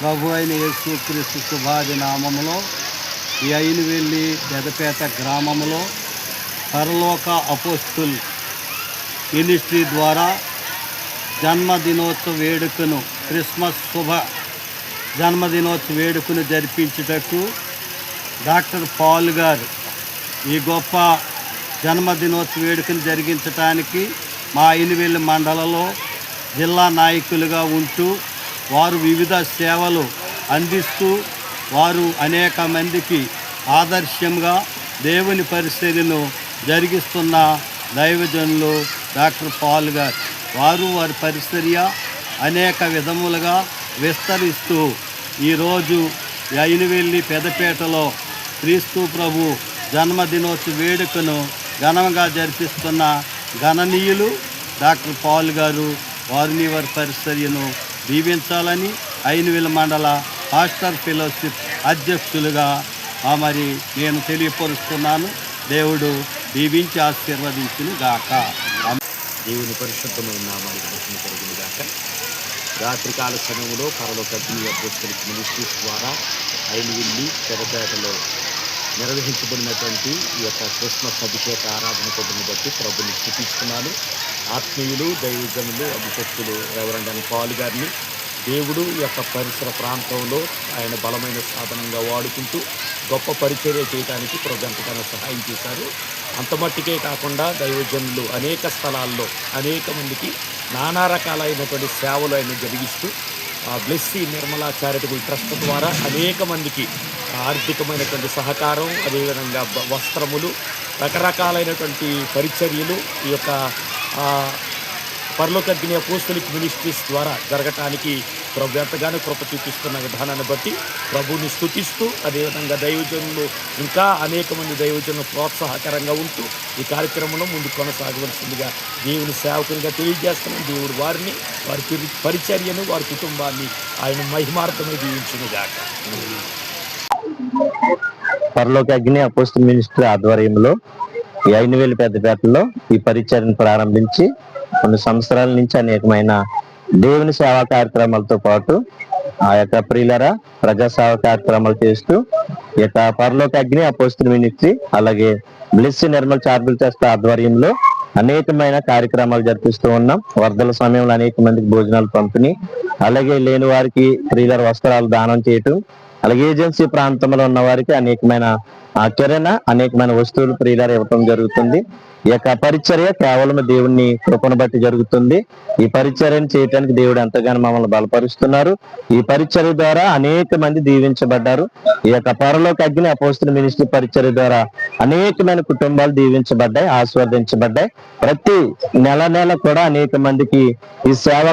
ప్రభు అయిన యేసు క్రీస్తు శుభాది నామములో ఈ అయినవెల్లి పెదపేట గ్రామంలో పరలోక అపోస్తుల్ మినిస్ట్రీ ద్వారా జన్మదినోత్సవ వేడుకను క్రిస్మస్ శుభ జన్మదినోత్సవ వేడుకను జరిపించుటకు డాక్టర్ పాల్ గారు ఈ గొప్ప జన్మదినోత్సవ వేడుకను జరిగించటానికి మా అయినవెల్లి మండలంలో జిల్లా నాయకులుగా ఉంటూ వారు వివిధ సేవలు అందిస్తూ వారు అనేక మందికి ఆదర్శంగా దేవుని పరిచర్యను జరిగిస్తున్న దైవజనులు డాక్టర్ పాల్ గారు. వారు వారి పరిచర్య అనేక విధములుగా విస్తరిస్తూ ఈరోజు అయినవెల్లి పెదపేటలో క్రీస్తు ప్రభు జన్మదినోత్సవ వేడుకను ఘనంగా జరిపిస్తున్న గణనీయులు డాక్టర్ పాల్ గారు వారిని వారి పరిచర్యను దీవించాలని అయినవెల్లి మండల హాస్టర్ ఫెలోషిప్ అధ్యక్షులుగా మరి నేను తెలియపరుస్తున్నాను. దేవుడు దీవించి ఆశీర్వదించును గాక దేవుని పరిశుద్ధమైన నామానికి మహిమ కలిగిన గాక రాత్రికాల సమయంలో పరలోక అపోస్తలిక్ మినిస్ట్రీస్ ద్వారా ఐలువిల్లి పెదపేటలో నిర్వహించబడినటువంటి ఈ యొక్క క్రిస్మస్ అభిషేక ఆరాధన కొట్టును బట్టి ప్రభుని స్థుతిస్తున్నాను. ఆత్మీయులు దైవజనులు అభిషక్తులు రెవరెండ్ పాల్ గారిని దేవుడు ఈ యొక్క పరిసర ప్రాంతంలో ఆయన బలమైన సాధనంగా వాడుకుంటూ గొప్ప పరిచర్య చేయడానికి ప్రభు సహాయం చేశారు. అంత మట్టికే కాకుండా దైవజనులు అనేక స్థలాల్లో అనేక మందికి నానా రకాలైనటువంటి సేవలు ఆయన జరిగిస్తూ ఆ బ్లెస్సీ నిర్మలా చారిటబుల్ ట్రస్ట్ ద్వారా అనేక మందికి ఆర్థికమైనటువంటి సహకారం అదేవిధంగా వస్త్రములు రకరకాలైనటువంటి పరిచర్యలు ఈ యొక్క పరలోకగ్ని అపోస్తలిక్ మినిస్ట్రీస్ ద్వారా జరగటానికి ప్రభు ఎంతగానో కృప చూపిస్తున్న విధానాన్ని బట్టి ప్రభువుని స్థుతిస్తూ అదేవిధంగా దైవజనులు ఇంకా అనేక మంది దైవజనులు ప్రోత్సాహకరంగా ఉంటూ ఈ కార్యక్రమంలో ముందు కొనసాగవలసిందిగా దేవుని సేవకునిగా తెలియజేస్తున్నాం. దేవుడు వారిని వారి పరిచర్యను వారి కుటుంబాన్ని ఆయన మహిమార్థమే దీవించునుగాక. పరలోక అగ్ని అపోస్ట్ మినిస్ట్రీ ఆధ్వర్యంలో ఈ ఐనువేలు పెద్దపేటలో ఈ పరిచర్ను ప్రారంభించి కొన్ని సంవత్సరాల నుంచి అనేకమైన దేవుని సేవా కార్యక్రమాలతో పాటు ఆ యొక్క ప్రియులరా ప్రజాసేవా కార్యక్రమాలు చేస్తూ ఈ యొక్క పరలోక అగ్ని అపోస్ట్ మినిస్ట్రీ అలాగే బ్లిస్ నిర్మల్ చార్బుల్ చేస్త ఆధ్వర్యంలో అనేకమైన కార్యక్రమాలు జరిపిస్తూ ఉన్నాం. వరదల సమయంలో అనేక మందికి భోజనాలు పంపిణీ అలాగే లేని వారికి ప్రియులర వస్త్రాలు దానం చేయటం అలాగే ఏజెన్సీ ప్రాంతంలో ఉన్న వారికి అనేకమైన ఆ, కిరణ అనేకమైన వస్తువులు ప్రియులారు ఇవ్వటం జరుగుతుంది. ఈ యొక్క పరిచర్య కేవలం దేవుణ్ణి కృపను బట్టి జరుగుతుంది. ఈ పరిచర్యను చేయటానికి దేవుడు ఎంతగానో మమ్మల్ని బలపరుస్తున్నారు. ఈ పరిచర్య ద్వారా అనేక మంది దీవించబడ్డారు. ఈ యొక్క పరలోకి అగ్ని అపోస్తున్న మినిస్ట్రీ పరిచర్య ద్వారా అనేకమైన కుటుంబాలు దీవించబడ్డాయి ఆస్వాదించబడ్డాయి. ప్రతి నెల నెల కూడా అనేక మందికి ఈ సేవ